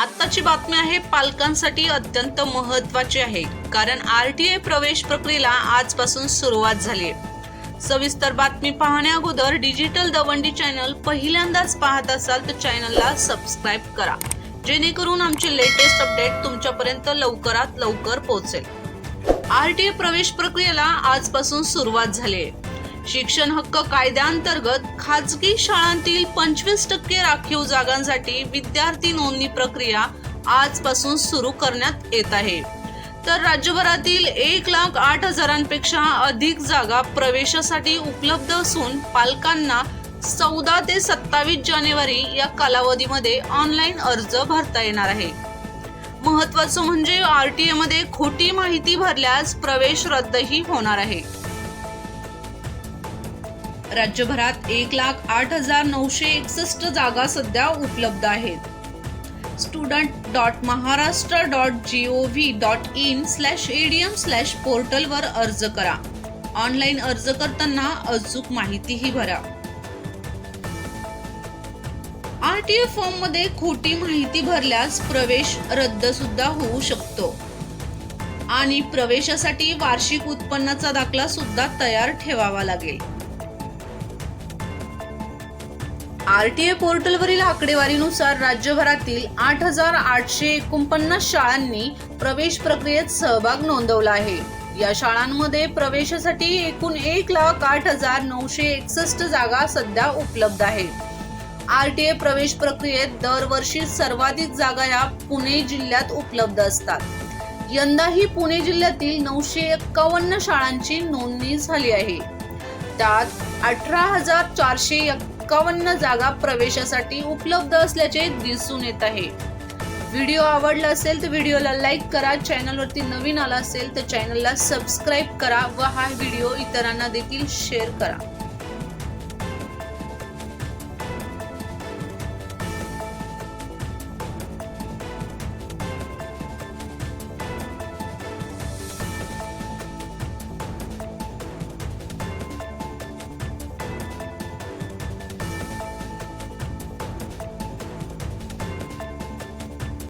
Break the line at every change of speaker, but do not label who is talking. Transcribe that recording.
आत्ताची बातमी आहे पालकांसाठी अत्यंत महत्वाची आहे. कारण आर टी आय प्रवेश प्रक्रियेला आजपासून सुरुवात झाली आहे. सविस्तर बातमी पाहण्या अगोदर डिजिटल दवंडी चॅनल पहिल्यांदाच पाहत असाल तर चॅनलला सबस्क्राईब करा. जेणेकरून आमचे लेटेस्ट अपडेट तुमच्यापर्यंत लवकरात लवकर पोहोचेल. आर टी आय प्रवेश प्रक्रियेला आजपासून सुरुवात झाली आहे. शिक्षण हक्क कायद्याअंतर्गत खाजगी शाळांतील पंचवीस टक्के राखीव जागांसाठी विद्यार्थी नोंदणी प्रक्रिया आजपासून सुरू करण्यात येत आहे. तर राज्यभरातील एक लाख आठ हजारांपेक्षा अधिक जागा प्रवेशासाठी उपलब्ध असून पालकांना चौदा ते सत्तावीस जानेवारी या कालावधीमध्ये ऑनलाईन अर्ज भरता येणार आहे. महत्वाचं म्हणजे आर टी ए मध्ये खोटी माहिती भरल्यास प्रवेश रद्दही होणार आहे. राज्यभरात एक लाख आठ हजार नऊशे एकसष्ट जागा सध्या उपलब्ध आहेत. Student dot Maharashtra dot G O V dot in slash ADM slash पोर्टलवर अर्ज करा. ऑनलाईन अर्ज करताना अचूक माहितीही भरा. आर टी ए फॉर्ममध्ये खोटी माहिती भरल्यास प्रवेश रद्द सुद्धा होऊ शकतो. आणि प्रवेशासाठी वार्षिक उत्पन्नाचा दाखला सुद्धा तयार ठेवावा लागेल. आर टी ए पोर्टलवरील आकडेवारीनुसार राज्यभरातील आठ हजार आठशे एकोणपन्नास शाळांनी प्रवेश प्रक्रियेत सहभाग नोंदवला आहे. या शाळांमध्ये प्रवेशासाठी एकूण एक लाख आठ हजार नऊशे एकसष्ट जागा सध्या उपलब्ध आहेत. आर टी ए प्रवेश प्रक्रियेत दरवर्षी सर्वाधिक जागा या पुणे जिल्ह्यात उपलब्ध असतात. यंदाही पुणे जिल्ह्यातील नऊशे एक्कावन्न शाळांची नोंदणी झाली आहे. त्यात अठरा हजार चारशे एक्कावन्न जागा प्रवेशासाठी उपलब्ध असल्याचे दिसून येत आहे. व्हिडिओ आवडला असेल तर व्हिडिओला लाईक करा चॅनलवरती नवीन आला असेल तर चॅनलला सबस्क्राईब करा व हा व्हिडिओ इतरांना देखील शेअर करा.